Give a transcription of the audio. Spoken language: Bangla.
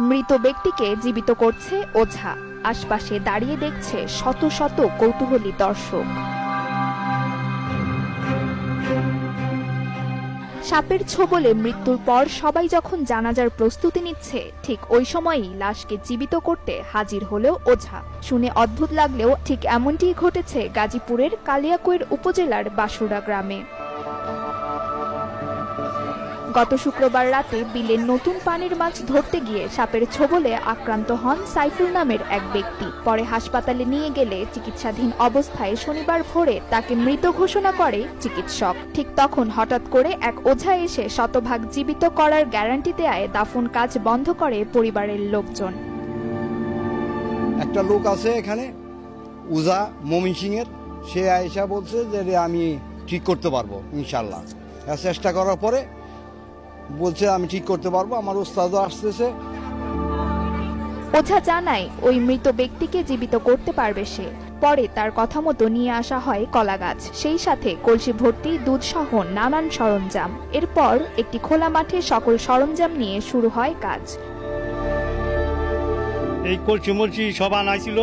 মৃত ব্যক্তিকে জীবিত করছে ওঝা। আশপাশে দাঁড়িয়ে দেখছে শত শত কৌতূহলী দর্শক। সাপের ছোবলে মৃত্যুর পর সবাই যখন জানাজার প্রস্তুতি নিচ্ছে, ঠিক ওই সময়ই লাশকে জীবিত করতে হাজির হলেও ওঝা। শুনে অদ্ভুত লাগলেও ঠিক এমনটিই ঘটেছে গাজীপুরের কালিয়াকৈর উপজেলার বাসুরা গ্রামে। গত শুক্রবার রাতে বিলের নতুন পানির মাছ ধরতে গিয়ে সাপের ছোবলে আক্রান্ত হন সাইফুল নামের এক ব্যক্তি। পরে হাসপাতালে নিয়ে গেলে চিকিৎসাধীন অবস্থায় শনিবার ভোরে তাকে মৃত ঘোষণা করে চিকিৎসক। ঠিক তখন হঠাৎ করে এক ওঝা এসে শতভাগ জীবিত করার গ্যারান্টি দেয় দাফন কাজ বন্ধ করে পরিবারের লোকজন। একটা লোক আছে এখানে উজা মমিন সিং এর সে আয়সা বলছে যে আমি ঠিক করতে পারব, ইনশাল্লাহ। চেষ্টা করার পরে বলছে আমি ঠিক করতে পারব আমার ওস্তাদও আসতেছে। ওঝা জানায় ওই মৃত ব্যক্তিকে জীবিত করতে পারবে সে। পরে তার কথা মতো নিয়ে আসা হয় কলা গাছ সেই সাথে কলসি ভর্তি দুধ সহ নানান সরঞ্জাম। এরপর একটি খোলা মাঠে সকল সরঞ্জাম নিয়ে শুরু হয় কাজ। এই কলসি মলসি সব আনাইছিল।